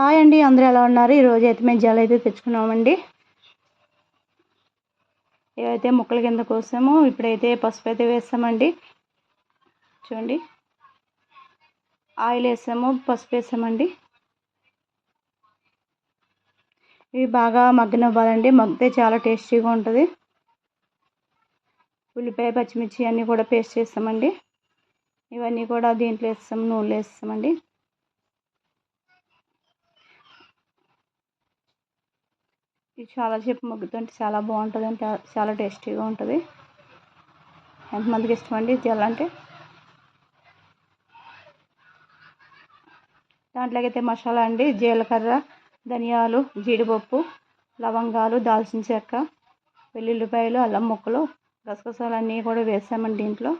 Hi అండి అందరూ ఎలా ఉన్నారు? ఈరోజు అయితే మేము జల్ అయితే తెచ్చుకున్నామండి. ఏవైతే ముక్కల కింద కోసామో. ఇప్పుడైతే పసుపు అయితే వేస్తామండి చూడండి. ఆయిల్ వేసాము పసుపు వేసామండి. ఇవి బాగా మగ్గనివ్వాలండి మగ్గితే చాలా టేస్టీగా ఉంటుంది. ఉల్లిపాయ పచ్చిమిర్చి అన్నీ కూడా పేస్ట్ చేస్తామండి. ఇవన్నీ కూడా దీంట్లో వేస్తాము నూనెలో వేస్తామండి. ఇది చాలా మగ్గుతుంటే చాలా బాగుంటుంది అంటే చాలా టేస్టీగా ఉంటుంది. ఎంతమందికి ఇష్టం అండి చేయాలంటే అంటే? మసాలా అండి జీలకర్ర ధనియాలు జీడిపప్పు లవంగాలు దాల్చిన చెక్క వెల్లుల్లిపాయలు అల్లం ముక్కలు గసగసాలు అన్నీ కూడా వేసామండి దీంట్లో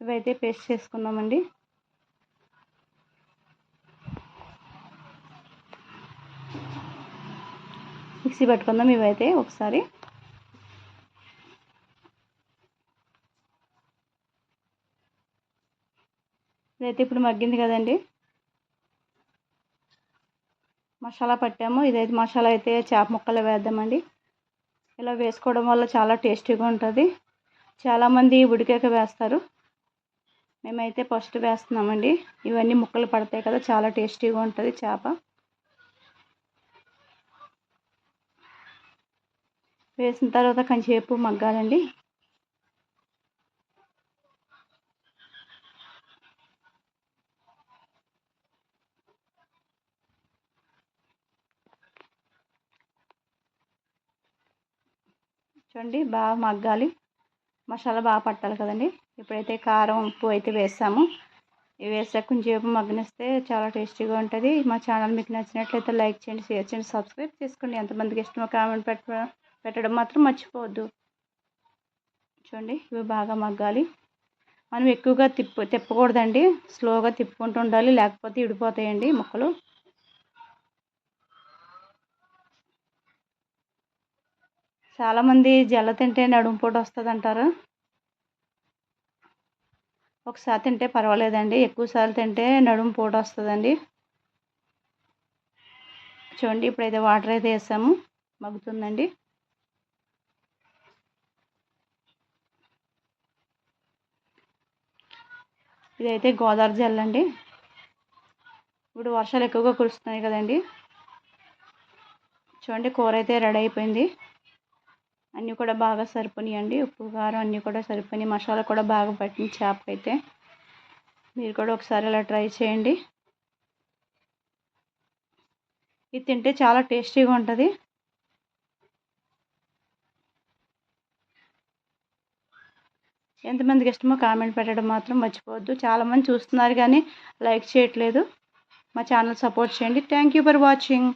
ఇవైతే పేస్ట్ చేసుకున్నామండి. మిక్సీ పట్టుకుందాం ఇవైతే ఒకసారి. ఇదైతే ఇప్పుడు మగ్గింది కదండి. మసాలా పట్టాము. ఇదైతే మసాలా అయితే చేప ముక్కలు వేద్దామండి. ఇలా వేసుకోవడం వల్ల చాలా టేస్టీగా ఉంటుంది. చాలామంది ఉడికాక వేస్తారు. మేమైతే ఫస్ట్ వేస్తున్నామండి. ఇవన్నీ ముక్కలు పడతాయి కదా చాలా టేస్టీగా ఉంటుంది చేప. వేసిన తర్వాత కొంచెంసేపు మగ్గాలండి. చూడండి బాగా మగ్గాలి. మసాలా బాగా పట్టాలి కదండి. ఇప్పుడైతే కారం ఉప్పు అయితే వేస్తాము ఇవి వేసాక కొంచెంసేపు మగ్గనిస్తే చాలా టేస్టీగా ఉంటుంది. మా ఛానల్ మీకు నచ్చినట్లయితే లైక్ చేయండి షేర్ చేయండి సబ్స్క్రైబ్ చేసుకోండి. ఎంతమందికి ఇష్టమో కామెంట్ పెట్టడం పెట్టడం మాత్రం మర్చిపోవద్దు. చూడండి ఇవి బాగా మగ్గాలి. మనం ఎక్కువగా తిప్పు తిప్పకూడదండి. స్లోగా తిప్పుకుంటూ ఉండాలి లేకపోతే ఇడిపోతాయండి ముక్కలు. చాలామంది జల్ల తింటే నడుము పూట వస్తుంది అంటారు ఒకసారి తింటే పర్వాలేదండి. ఎక్కువసార్లు తింటే నడుము పోటు వస్తుందండి. చూడండి ఇప్పుడైతే వాటర్ అయితే వేసాము. మగ్గుతుందండి. ఇదైతే గోదావరి జల్ అండి. ఇప్పుడు వర్షాలు ఎక్కువగా కురుస్తున్నాయి కదండి. చూడండి కూర అయితే రెడీ అయిపోయింది. అన్నీ కూడా బాగా సరిపోయినాయండి. ఉప్పు కారం అన్నీ కూడా సరిపోయినాయి. మసాలా కూడా బాగా పట్టింది చేపకైతే. మీరు కూడా ఒకసారి అలా ట్రై చేయండి. ఇది తింటే చాలా టేస్టీగా ఉంటుంది. ఎంతమందికి ఇష్టమో కామెంట్ పెట్టడం మాత్రం మర్చిపోవద్దు. చాలామంది చూస్తున్నారు కానీ లైక్ చేయట్లేదు. మా ఛానల్ సపోర్ట్ చేయండి. Thank you for watching